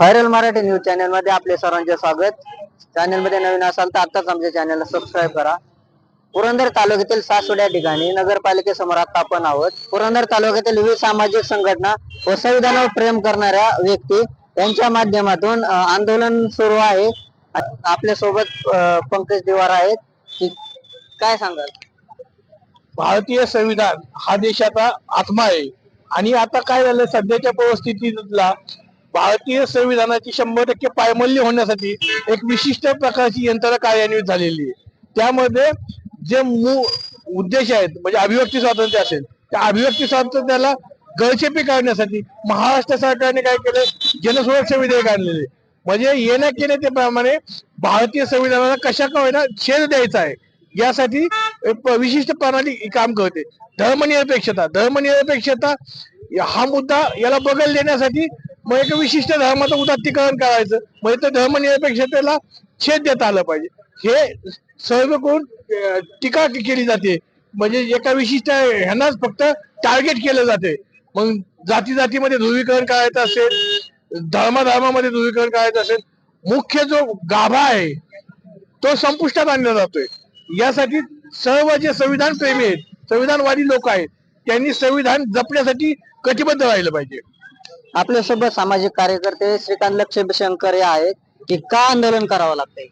Viral Marathi news चॅनलमध्ये आपले सर्वांचे स्वागत. चॅनलमध्ये नवीन असाल तर आताच आमच्या चॅनलला सबस्क्राईब करा. पुरंदर तालुक्यातील सासवड या ठिकाणी नगरपालिकेसमोर आता आपण आहोत. पुरंदर तालुक्यातील विविध सामाजिक संघटना व संविधानावर प्रेम करणाऱ्या व्यक्ती यांच्या माध्यमातून आंदोलन सुरू आहे. आपल्यासोबत पंकज दिवार आहेत. काय सांगाल? भारतीय संविधान हा देशाचा आत्मा आहे. आणि आता काय झालं? सध्याच्या परिस्थितीतला भारतीय संविधानाची शंभर टक्के पायमल्ली होण्यासाठी एक विशिष्ट प्रकारची यंत्रणा कार्यान्वित झालेली आहे. त्यामध्ये जे मूळ उद्देश आहेत म्हणजे अभिव्यक्ती स्वातंत्र्य असेल त्या अभिव्यक्ती स्वातंत्र्याला गळचेपी काढण्यासाठी महाराष्ट्र सरकारने काय केलं जनसुरक्षा विधेयक आणलेले. म्हणजे येण्या केल्या प्रमाणे भारतीय संविधानाला कशा का होईना छेद द्यायचा आहे यासाठी विशिष्ट प्रणाली काम करते. धर्मनिरपेक्षता धर्मनिरपेक्षता हा मुद्दा याला बगल देण्यासाठी मग एक विशिष्ट धर्माचं उदात्तीकरण करायचं. म्हणजे त्या धर्मनिरपेक्षतेला छेद देता आलं पाहिजे. हे सर्व करून टीका केली जाते. म्हणजे एका विशिष्ट ह्यांनाच फक्त टार्गेट केलं जाते. मग जाती जातीमध्ये ध्रुवीकरण करायचं असेल धर्माधर्मामध्ये ध्रुवीकरण करायचं असेल मुख्य जो गाभा आहे तो संपुष्टात आणला जातोय. यासाठी सर्व जे संविधान प्रेमी आहेत संविधानवादी लोक आहेत त्यांनी संविधान जपण्यासाठी कटिबद्ध राहिलं पाहिजे. आपल्यासोबत सामाजिक कार्यकर्ते श्रीकांत लक्ष्मीशंकर हे आहेत की का आंदोलन करावं लागतंय?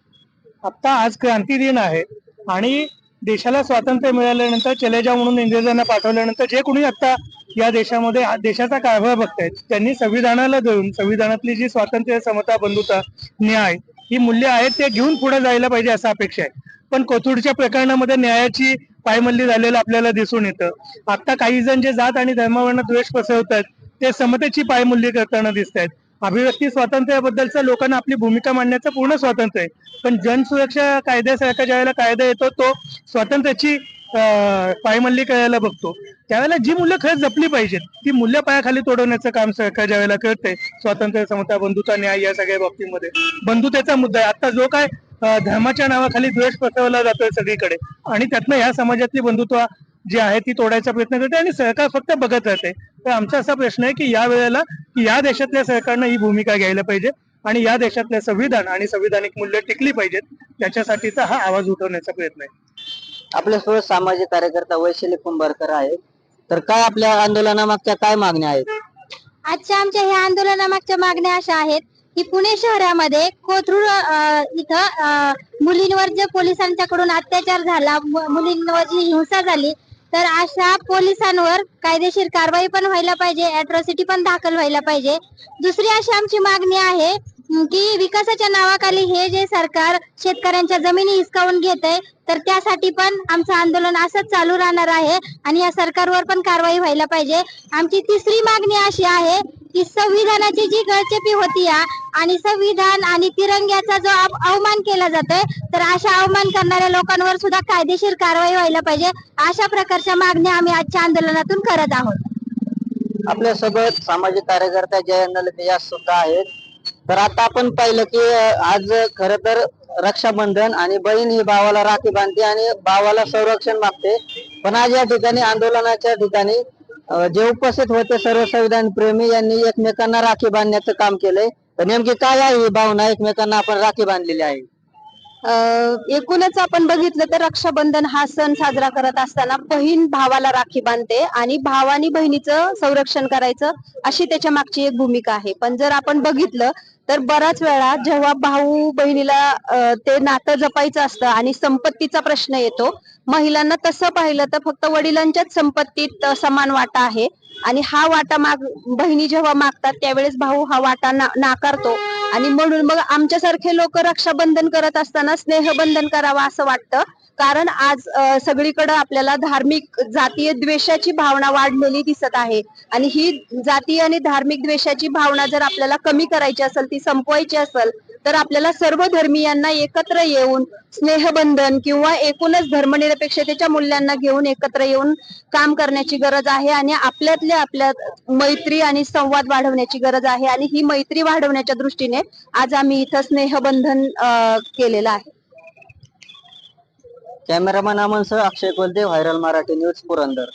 आता आज क्रांती दिन आहे आणि देशाला स्वातंत्र्य मिळाल्यानंतर चले जाव म्हणून इंग्रजांना पाठवल्यानंतर जे कोणी आता या देशामध्ये देशाचा कारभार बघतायत त्यांनी संविधानाला धरून संविधानातली जी स्वातंत्र्य समता बंधुता न्याय ही मूल्य आहेत ते घेऊन पुढे जायला पाहिजे असा अपेक्षा आहे. पण कोथरूडच्या प्रकरणामध्ये न्यायाची पायमल्ली झालेलं आपल्याला दिसून येतं. आता काही जण जे जात आणि धर्मावरनं द्वेष पसरवतात ते समतेची पायमूल्य करताना दिसत आहेत अभिव्यक्ती स्वातंत्र्याबद्दलचा लोकांना आपली भूमिका मांडण्याचं पूर्ण स्वातंत्र्य आहे. पण जनसुरक्षा कायद्यासारखा ज्यावेळेला कायदा येतो तो स्वातंत्र्याची पायमल्ली करायला बघतो. त्यावेळेला जी मूल्य खरंच जपली पाहिजेत ती मूल्य पायाखाली तोडवण्याचं काम सरकार ज्यावेळेला करते स्वातंत्र्य समता बंधुता न्याय या सगळ्या बाबतीमध्ये. बंधुतेचा मुद्दा आहे. आता जो काय धर्माच्या नावाखाली द्वेष पसरवला जातोय सगळीकडे. आणि त्यातनं ह्या समाजातली बंधुत्व जी आहे ती तोडायचा प्रयत्न करते आणि सरकार फक्त बघत राहते. तर आमचा असा प्रश्न आहे की या वेळेला की या देशातल्या सरकारनं ही भूमिका घ्यायला पाहिजे आणि या देशातल्या संविधान आणि संविधानिक मूल्य टिकली पाहिजेत त्याच्यासाठीचा हा आवाज उठवण्याचा प्रयत्न आहे. आपल्यासोबत सामाजिक कार्यकर्ता वैशाली कुंभारकर आहेत. तर काय आपल्या आंदोलनामागच्या काय मागण्या आहेत? आजच्या आमच्या ह्या आंदोलनामागच्या मागण्या अशा आहेत की पुणे शहरामध्ये कोथरूड इथं मुलींवर जे पोलिसांच्याकडून अत्याचार झाला मुलींवर जी हिंसा झाली तर अशा पोलिसांवर कायदेशीर कारवाई पण व्हायला पाहिजे अॅट्रॉसिटी पण दाखल व्हायला पाहिजे. दुसरी अशी आमची मागणी आहे की विकासाच्या नावाखाली हे जे सरकार शेतकऱ्यांच्या जमिनी हिसकावून घेत आहे तर त्यासाठी पण आमचं आंदोलन असंच चालू राहणार आहे आणि या सरकारवर पण कारवाई व्हायला पाहिजे. आमची तिसरी मागणी अशी आहे की संविधानाची जी गळचेपी होती या आणि संविधान आणि तिरंग्याचा जो अवमान केला जातोय तर अशा अवमान करणाऱ्या लोकांवर सुद्धा कायदेशीर कारवाई व्हायला पाहिजे. अशा प्रकारच्या मागण्या आम्ही आजच्या आंदोलनातून करत आहोत. आपल्यासोबत सामाजिक कार्यकर्त्या जयंत व्यास सुद्धा आहेत. तर आता आपण पाहिलं की आज खर तर रक्षाबंधन आणि बहीण ही भावाला राखी बांधते आणि भावाला संरक्षण मागते. पण आज या ठिकाणी आंदोलनाच्या ठिकाणी जे उपस्थित होते सर्व संविधान प्रेमी यांनी एकमेकांना राखी बांधण्याचं काम केलंय. तर नेमकी काय आहे ही भावना? एकमेकांना आपण राखी बांधलेली आहे. एकूणच आपण बघितलं तर रक्षाबंधन हा सण साजरा करत असताना बहीण भावाला राखी बांधते आणि भावानी बहिणीचं संरक्षण करायचं अशी त्याच्या मागची एक भूमिका आहे. पण जर आपण बघितलं तर बराच वेळा जेव्हा भाऊ बहिणीला ते नातं जपायचं असतं आणि संपत्तीचा प्रश्न येतो महिलांना तसं पाहिलं तर फक्त वडिलांच्याच संपत्तीत समान वाटा आहे. आणि हा वाटा माग बहिणी जेव्हा मागतात त्यावेळेस भाऊ हा वाटा ना- नाकारतो. आणि म्हणून मग आमच्यासारखे लोक रक्षाबंधन करत असताना स्नेहबंधन करावं असं वाटतं. कारण आज सगळीकडे आपल्याला धार्मिक जातीय द्वेषाची भावना वाढलेली दिसत आहे. आणि ही जातीय आणि धार्मिक द्वेषाची भावना जर आपल्याला कमी करायची असेल ती संपवायची असेल तर आपल्याला सर्व धर्मियांना एकत्र येऊन स्नेहबंधन किंवा एकूणच धर्मनिरपेक्षतेच्या मूल्यांना घेऊन एकत्र येऊन काम करण्याची गरज आहे आणि आपल्यातल्या आपल्यात मैत्री आणि संवाद वाढवण्याची गरज आहे आणि ही मैत्री वाढवण्याच्या दृष्टीने आज आम्ही इथं स्नेहबंधन केलेलं आहे. कॅमेरामॅन अमन सह अक्षय कोलते व्हायरल मराठी न्यूज पुरंदर.